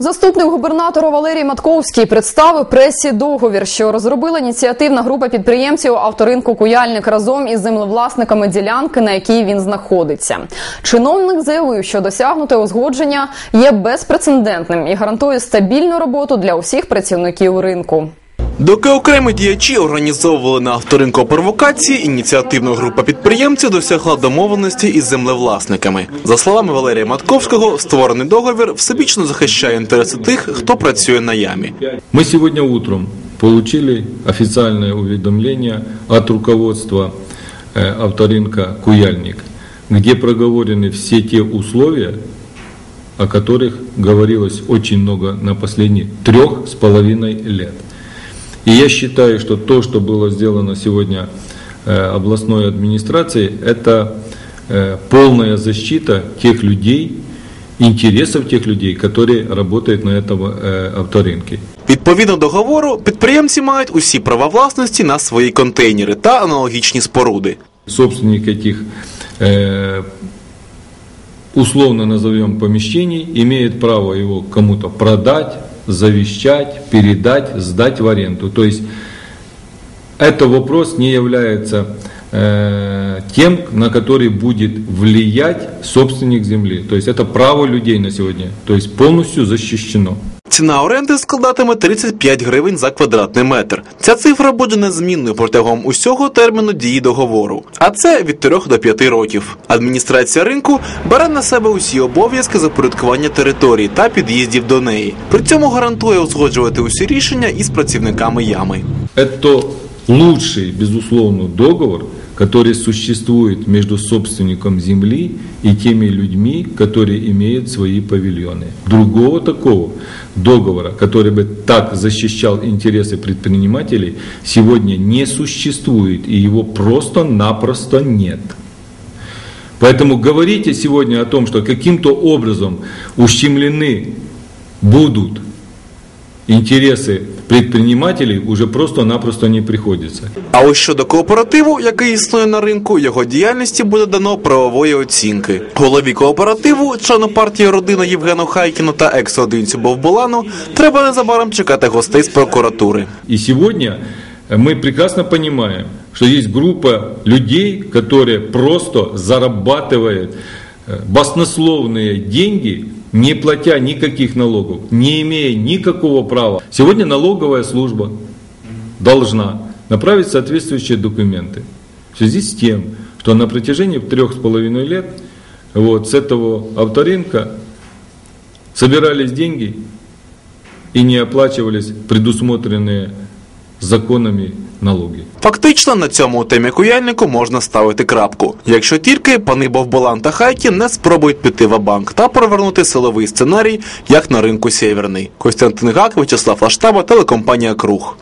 Заступник губернатора Валерій Матковський представив пресі договір, що розробила ініціативна група підприємців авторинку Куяльник разом із землевласниками ділянки, на якій він знаходиться. Чиновник заявив, що досягнуте узгодження є безпрецедентним і гарантує стабільну роботу для усіх працівників ринку. Доки окремі діячі організовували на авторинку провокації, ініціативна група підприємців досягла домовленості із землевласниками. За словами Валерія Матковського, створений договір всебічно захищає інтереси тих, хто працює на ямі. Мы сегодня утром получили официальное уведомление от руководства э, авторынка «Куяльник», где проговорены все те условия, о которых говорилось очень много на последних трех с половиной лет. И я считаю, что то, что было сделано сегодня э, областной администрацией, это э, полная защита тех людей, интересов тех людей, которые работают на этом э, авторынке. Відповідно договору, підприємці мають усі права власності на свої контейнери та аналогічні споруди. собственник этих э, условно назовем помещений имеет право его кому-то продать, завещать, передать, сдать в аренду. То есть это вопрос не является э, тем, на который будет влиять собственник земли. То есть это право людей на сегодня. То есть полностью защищено. Ціна оренди складатиме 35 гривень за квадратний метр. Ця цифра буде незмінною протягом усього терміну дії договору, а це від 3 до 5 років. Адміністрація ринку бере на себе усі обов'язки запорядкування території та під'їздів до неї. При цьому гарантує узгоджувати усі рішення із працівниками ями. Это лучший, безусловно, договор, который существует между собственником земли и теми людьми, которые имеют свои павильоны. Другого такого договора, который бы так защищал интересы предпринимателей, сегодня не существует, и его просто-напросто нет. Поэтому говорите сегодня о том, что каким-то образом ущемлены будут интересы предпринимателей, уже просто-напросто не приходится. А ось щодо кооперативу, який існує на ринку, його діяльності буде дано правової оцінки. Голові кооперативу, члену партії родина Євгену Хайкіну та екс-одинцю Бовболану, треба незабаром чекати гостей з прокуратури. И сегодня мы прекрасно понимаем, что есть группа людей, которые просто зарабатывают э, баснословные деньги, не платя никаких налогов, не имея никакого права. Сегодня налоговая служба должна направить соответствующие документы в связи с тем, что на протяжении трех с половиной лет вот, с этого авторынка собирались деньги и не оплачивались предусмотренные законами налоги. Фактично на цьому темі куяльнику можна ставити крапку, якщо тільки пани Бовболан та Хайкі не спробують піти в банк та провернути силовий сценарій, як на ринку Сєвєрний. Костянтин Гак, Вячеслав Лаштаба, телекомпанія Круг.